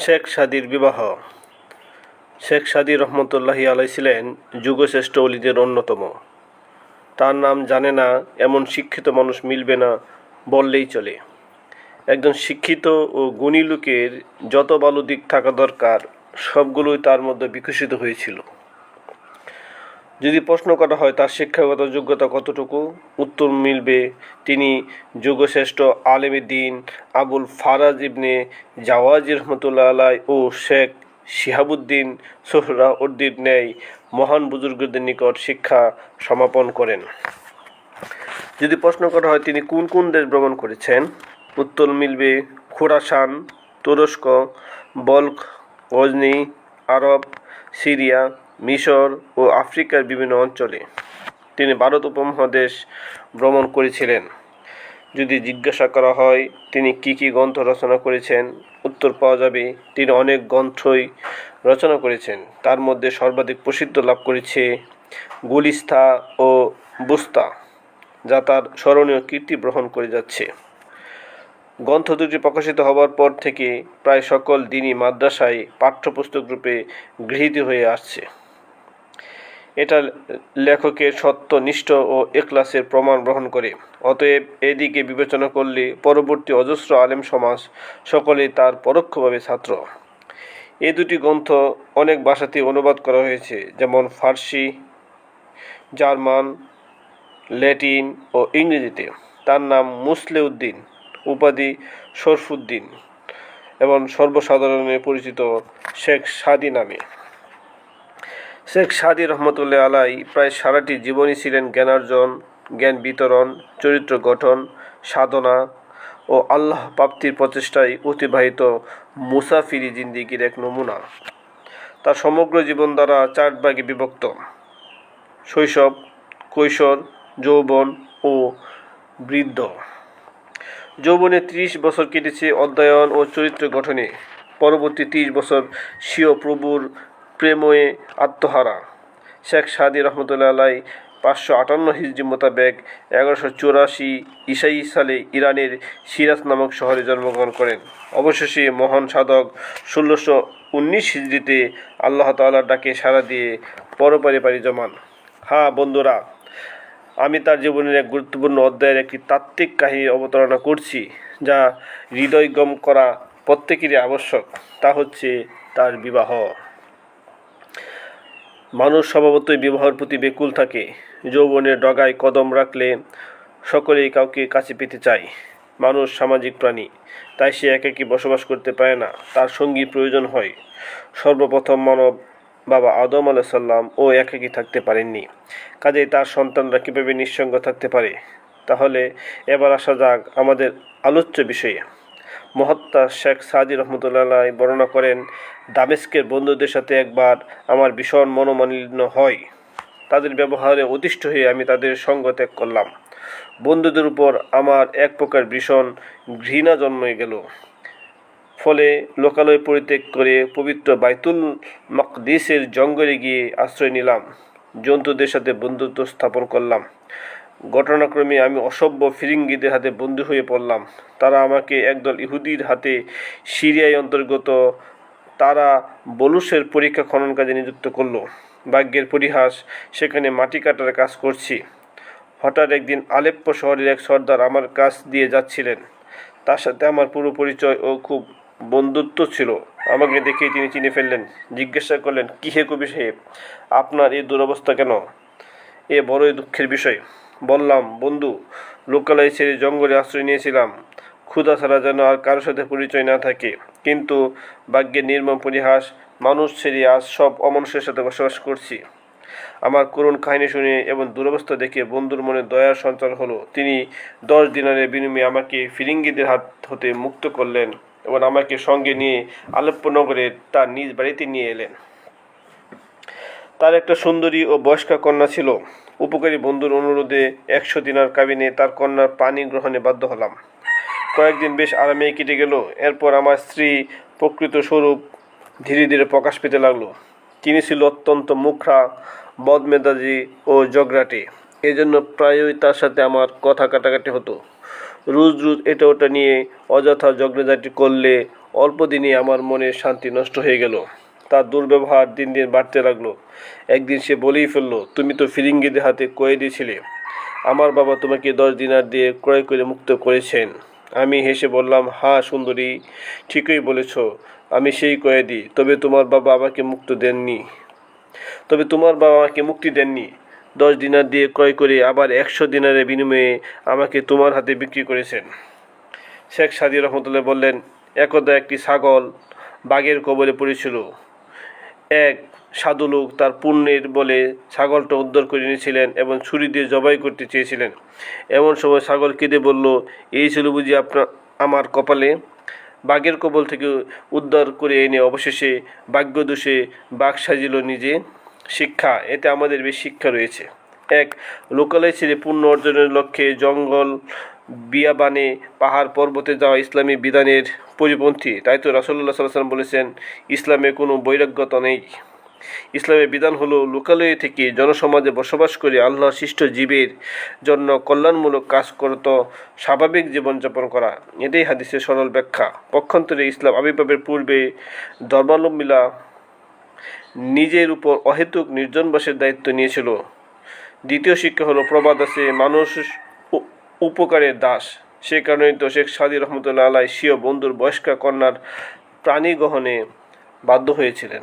শেখ সাদির বিবাহ। শেখ সাদি রহমতুল্লাহি আলাই ছিলেন যুগশ্রেষ্ঠ অলিদের অন্যতম। তার নাম জানে না, এমন শিক্ষিত মানুষ মিলবে না, বললেই চলে। একজন শিক্ষিত ও গুণী লোকের যত ভালো দিক থাকা দরকার, সবগুলোই তার মধ্যে বিকশিত হয়েছিল। যদি প্রশ্ন করা হয় তার শিক্ষাগত যোগ্যতা কতটুকু? উত্তর মিলবে তিনি যুগশ্রেষ্ঠ আলেমী দিন আবুল ফারাজ ইবনে জাওয়াজি রহমতুল্লাহ ও শেখ শিহাবুদ্দিন সোহরা উদ্দিন ন্যায় মহান বুজুর্গদের নিকট শিক্ষা সমাপন করেন। যদি প্রশ্ন করা হয় তিনি কোন কোন দেশ ভ্রমণ করেছেন? উত্তর মিলবে খোরাসান, তুরস্ক, বল্ক গজনি আরব, সিরিয়া মিশর ও আফ্রিকার বিভিন্ন অঞ্চলে তিনি ভারত উপমহাদেশ ভ্রমণ করেছিলেন। যদি জিজ্ঞাসা করা হয়, তিনি কি কি গ্রন্থ রচনা করেছেন? উত্তর পাওয়া যাবে, তিনি অনেক গ্রন্থই রচনা করেছেন। তার মধ্যে সর্বাধিক প্রসিদ্ধ লাভ করেছে গুলিস্তা ও বুস্তা, যা তার স্মরণীয় কীর্তি গ্রহণ করে যাচ্ছে। গ্রন্থ দুটি প্রকাশিত হবার পর থেকে প্রায় সকল দিনই মাদ্রাসায় পাঠ্যপুস্তক রূপে গৃহীত হয়ে আসছে। লেখকের সত্যনিষ্ঠ ও এক্লাসের প্রমাণ গ্রহণ করে। অতএব এদিকে বিবেচনা করলে পরবর্তী অজস্র আলেম সমাজ সকলেই তার পরোক্ষভাবে ছাত্র। এই দুটি গ্রন্থ অনেক ভাষাতে অনুবাদ করা হয়েছে, যেমন ফার্সি, জার্মান, ল্যাটিন ও ইংরেজিতে। তার নাম মুসলেউদ্দিন, উপাধি শরফুদ্দিন এবং সর্বসাধারণে পরিচিত শেখ সাদি নামে। শেখ সাদি রহমতুল্লাহ আলাই প্রায় সারাটি জীবনই ছিলেন জ্ঞানার্জন, জ্ঞান বিতরণ, চরিত্র গঠন, সাধনা ও আল্লাহ প্রাপ্তির প্রচেষ্টায় অতিবাহিত মুসাফিরি জিন্দিগির এক নমুনা। তার সমগ্র জীবন দ্বারা চার ভাগে বিভক্ত। শৈশব, কৈশোর, যৌবন ও বৃদ্ধ। যৌবনে ত্রিশ বছর কেটেছে অধ্যয়ন ও চরিত্র গঠনে। পরবর্তী ত্রিশ বছর স্বীয় প্রভুর প্রেময়ে আত্মহারা। শেখ সাদি রহমতুল্লাহ আলাই পাঁচশো আটান্ন হিজড়ি মোতাবেক এগারোশো চুরাশি ইসাই সালে ইরানের সিরাজ নামক শহরে জন্মগ্রহণ করেন। অবশেষে মহান সাধক ষোলোশো উনিশ হিজড়িতে আল্লাহ তাল্লাহর ডাকে সাড়া দিয়ে পরপারে পাড়ি জমান। হ্যাঁ বন্ধুরা, আমি তার জীবনের এক গুরুত্বপূর্ণ অধ্যায়ের একটি তাত্ত্বিক কাহিনী অবতারণা করছি, যা হৃদয়গম করা প্রত্যেকেরই আবশ্যক। তা হচ্ছে তার বিবাহ। মানুষ স্বভাবতই বিবাহের প্রতি বেকুল থাকে। যৌবনের ডগায় কদম রাখলে সকলেই কাউকে কাছে পেতে চায়। মানুষ সামাজিক প্রাণী, তাই সে একাকী বসবাস করতে পারে না। তার সঙ্গী প্রয়োজন হয়। সর্বপ্রথম মানব বাবা আদম আলাইসাল্লাম ও একাকী থাকতে পারেননি। কাজেই তার সন্তানরা কীভাবে নিঃসঙ্গ থাকতে পারে? তাহলে এবার আসা যাক আমাদের আলোচ্য বিষয়ে। মহাত্মা শেখ সাদি রহমতুল্লাহ বর্ণনা করেন, দামেস্কের বন্ধুদের সাথে একবার আমার ভীষণ মনোমালিন্য হয়। তাদের ব্যবহারে অতিষ্ঠ হয়ে আমি তাদের সঙ্গ ত্যাগ করলাম। বন্ধুদের উপর আমার এক প্রকার ভীষণ ঘৃণা জন্মে গেল। ফলে লোকালয় পরিত্যাগ করে পবিত্র বাইতুল মকদিসের জঙ্গলে গিয়ে আশ্রয় নিলাম। জন্তুদের সাথে বন্ধুত্ব স্থাপন করলাম। ঘটনাক্রমে আমি অসভ্য ফিরিঙ্গিদের হাতে বন্দী হয়ে পড়লাম। তারা আমাকে একদল ইহুদির হাতে সিরিয়ায় অন্তর্গত তারা বলুসের পরীক্ষা খনন কাজে নিযুক্ত করল। ভাগ্যের পরিহাস, সেখানে মাটি কাটার কাজ করছি। হঠাৎ একদিন আলেপ্প শহরের এক সর্দার আমার কাছ দিয়ে যাচ্ছিলেন। তার সাথে আমার পুরো পরিচয় ও খুব বন্ধুত্ব ছিল। আমাকে দেখেই তিনি চিনে ফেললেন, জিজ্ঞাসা করলেন, কী হে কবি সাহেব, আপনার এই দুরবস্থা কেন? এ বড়ই দুঃখের বিষয়। বললাম, বন্ধু, লোকালয় ছেড়ে জঙ্গলে আশ্রয় নিয়েছিলাম। ক্ষুধা ছাড়া যেন আর কারোর সাথে পরিচয় না থাকে। কিন্তু ভাগ্যের নির্মম পরিহাস, মানুষ ছেড়ে আজ সব অমানুষের সাথে বসবাস করছি। আমার করুণ কাহিনী শুনে এবং দুরবস্থা দেখে বন্ধুর মনে দয়ার সঞ্চার হলো। তিনি দশ দিনারের বিনিময়ে আমাকে ফিরিঙ্গিদের হাত হতে মুক্ত করলেন এবং আমাকে সঙ্গে নিয়ে আলেপ্পো নগরে তার নিজ বাড়িতে নিয়ে এলেন। তার একটা সুন্দরী ও বয়স্কা কন্যা ছিল। উপকারী বন্ধুর অনুরোধে একশো দিনার কাবিনে তার কন্যার পানি গ্রহণে বাধ্য হলাম। কয়েকদিন বেশ আরামে কেটে গেল। এরপর আমার স্ত্রী প্রকৃত স্বরূপ ধীরে ধীরে প্রকাশ পেতে লাগল। তিনি ছিল অত্যন্ত মুখরা, বদমেজাজি ও জগরাটে। এই জন্য প্রায়ই তার সাথে আমার কথা কাটাকাটি হতো। রোজ রোজ এটা ওটা নিয়ে অযথা জগড়াঝাটি করলে অল্প দিনই আমার মনে শান্তি নষ্ট হয়ে গেল। তার দুর্ব্যবহার দিন দিন বাড়তে লাগল। একদিন সে বলেই ফেলল, তুমি তো ফিরিঙ্গিদের হাতে কয়ে দিয়েছিলে। আমার বাবা তোমাকে দশ দিনার দিয়ে ক্রয় করে মুক্ত করেছেন। আমি হেসে বললাম, হা, সুন্দরী, ঠিকই বলেছ, আমি সেই কয়েদি তবে তোমার বাবা আমাকে মুক্ত দেননি। তবে তোমার বাবা আমাকে মুক্তি দেননি। দশ দিনার দিয়ে ক্রয় করে আবার একশো দিনারের বিনিময়ে আমাকে তোমার হাতে বিক্রি করেছেন। শেখ সাদি রহমতুল্লাহ বললেন, একদা একটি ছাগল বাঘের কবলে পড়েছিল। এক সাধু লোক তার পুণ্যের বলে ছাগলটা উদ্ধার করে নিয়েছিলেন এবং ছুরি দিয়ে জবাই করতে চেয়েছিলেন। এমন সময় ছাগল কেঁদে বলল, এই ছিল বুঝি আপনার আমার কপালে। বাঘের কবল থেকে উদ্ধার করে এনে অবশেষে ভাগ্যদোষে বাঘ সাজিল নিজে। শিক্ষা, এতে আমাদের বেশ শিক্ষা রয়েছে। এক লোকালয় ছেড়ে পুণ্য অর্জনের লক্ষ্যে জঙ্গল বিয়াবানে পাহাড় পর্বতে যাওয়া ইসলামী বিধানের পরিপন্থী, তাই তো রাসল্লাহ সাল্লাম বলেছেন, ইসলামে কোনো বৈরাগ্যতা নেই। ইসলামের বিধান হলো লোকালয়ে থেকে জনসমাজে বসবাস করে আল্লাহ সৃষ্ট জীবের জন্য কল্যাণমূলক কাজ করত, স্বাভাবিক জীবনযাপন করা। এটাই হাদিসের সরল ব্যাখ্যা। পক্ষান্তরে ইসলাম আবির্ভাবের পূর্বে ধর্মাবলম্বীরা নিজের উপর অহেতুক নির্জনবাসের দায়িত্ব নিয়েছিল। দ্বিতীয় শিক্ষা হলো প্রবাদ আছে, মানুষ উপকারের দাস। সে কারণেই তো শেখ সাদি রহমতুল্লাহ আলাই স্বীয় বন্ধুর বয়স্কা কন্যার প্রাণী গ্রহণে বাধ্য হয়েছিলেন।